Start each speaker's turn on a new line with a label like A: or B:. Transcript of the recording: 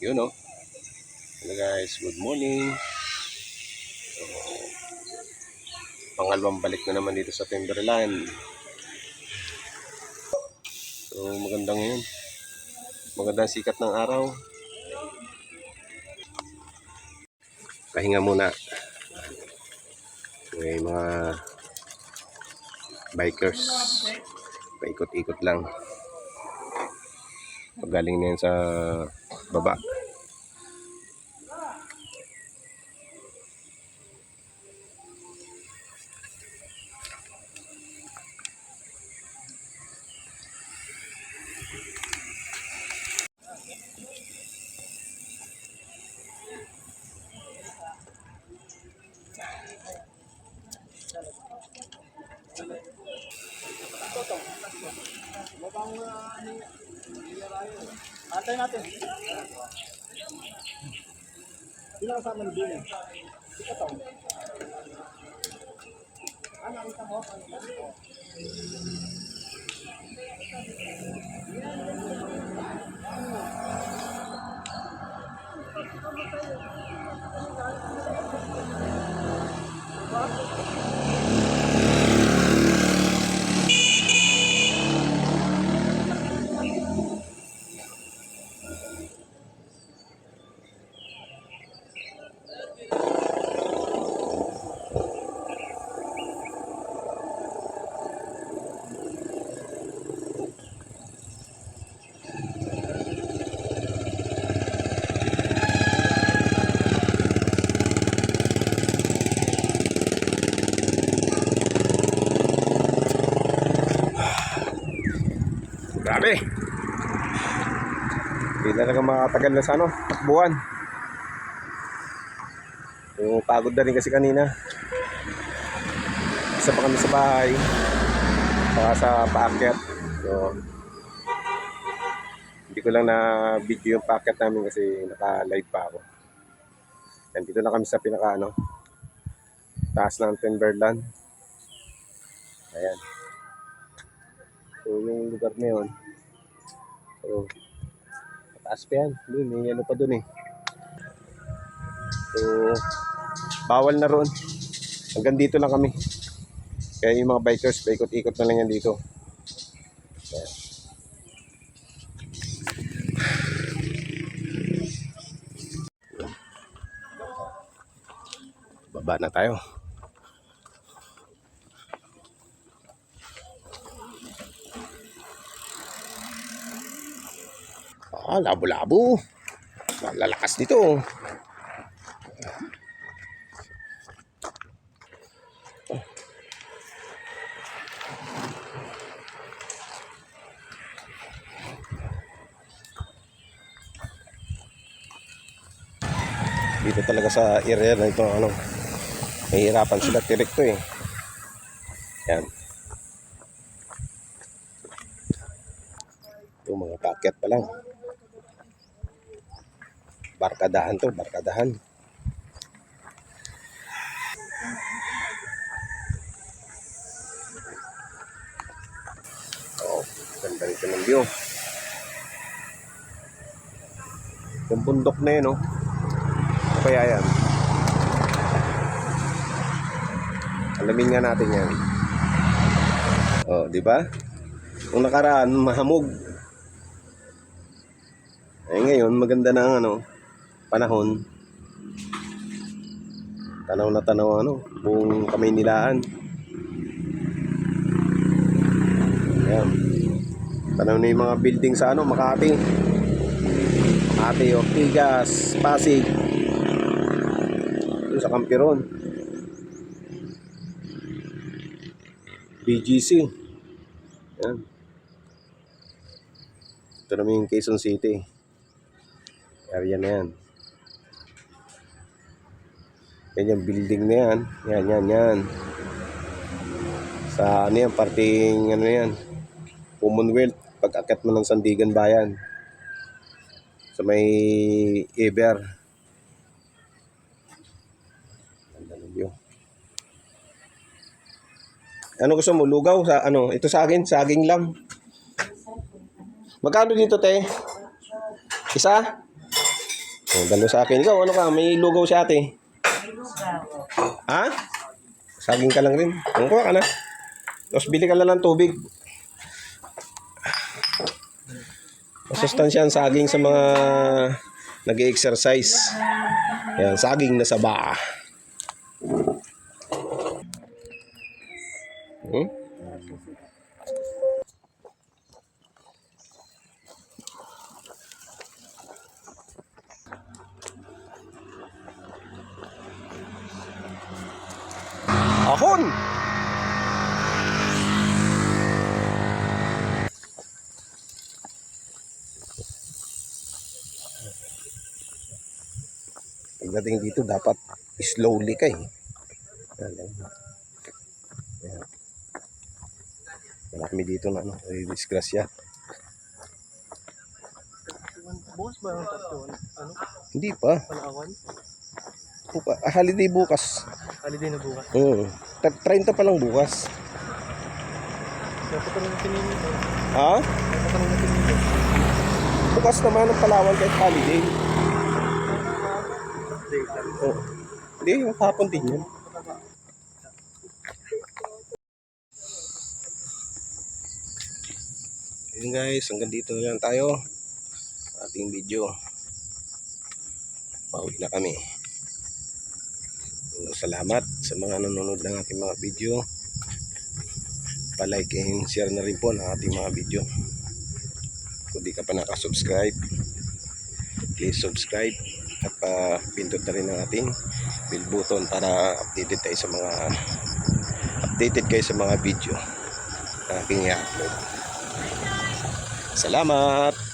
A: Yun oh. Hello guys, good morning. So, pangalawang balik na naman dito sa Timberland. So, maganda ngayon. Magandang sikat ng araw. Pahinga muna. May mga bikers. Paikot-ikot lang. Pagaling na yan sa baba.
B: Antay natin. Sino kasama ni Bino? Ito to. Ano ang tamo?
A: Grabe. Hindi talaga makatagal na sa ano, takbuhan. So, pagod na rin kasi kanina. Isa pa kami sa bahay. Saka sa paakyat. So, hindi ko lang na video yung paakyat namin kasi naka-live pa ako. Yan, dito na kami sa pinaka ano, taas ng Timberland. Ayan. So, yung lugar na yun. So, mataas pa yan. Doon, may ano pa doon eh. So, bawal na roon. Hanggang dito lang kami. Kaya yung mga bikers, paikot-ikot na lang yan dito. Ayan. Baba na tayo. Ah, labo-labo. Lalakas nito. Dito talaga sa area na ito, ano, nahihirapan sila direkto eh. Yan. Ito mga packet pa lang. Barkadahan to, barkadahan. Oh, ganda rito ng view. Yung bundok na yun, oh. Ano kaya yan? Alamin nga natin yan. Oh, di ba? Kung nakaraan, mahamog. Eh ngayon, maganda na ang ano, panahon. Tanaw na tanaw ano, buong kami nilaan. Ayan. Tanaw na yung mga building sa ano, Makati. Makati, Ortigas, Pasig. Sa Camperon. BGC. Ayan. Ito naman yung Quezon City. Area na yan. Yan yung building na yan. Yan, yan, yan. Sa ano yan, parting ano yan. Commonwealth. Pag akit mo ng Sandigan Bayan. Sa may Eber. Ano gusto mo? Lugaw? Sa, ano? Ito sa akin, saging lang. Magkano dito, te? Isa? Oh, dalo sa akin. Ikaw, ano ka? May lugaw si ate. Ha? Saging ka lang rin. Kung kuha ka na. Tapos bili ka lang tubig. Masustansya ang saging sa mga nag-exercise. Yan, saging na saba. Hmm? Ahon! Pagdating dito, dapat slowly ka eh. Yan, yan. Yan. Marami dito na ano, ay disgrasya.
B: Bukas ba yung tatlo? Ano?
A: Hindi pa.
B: Palawan?
A: Buka, ah, holiday bukas.
B: Holiday na bukas.
A: Hmm. Ta- 30 pa lang bukas.
B: Dapat rin natin yun.
A: Ha?
B: Dapat rin natin yun.
A: Bukas naman ang Palawan kahit holiday. Oh. Hindi, yung hapon din yun. Ayun guys, hanggang dito na lang tayo. Ating video. Pauwi na kami. Salamat sa mga nanonood ng ating mga video. Pa-like and share na rin po ng ating mga video. Kung di ka pa nakasubscribe, please subscribe at pa pindot na rin ang ating bell button para updated tayo sa mga updated kayo sa mga video na aking i-upload. Salamat!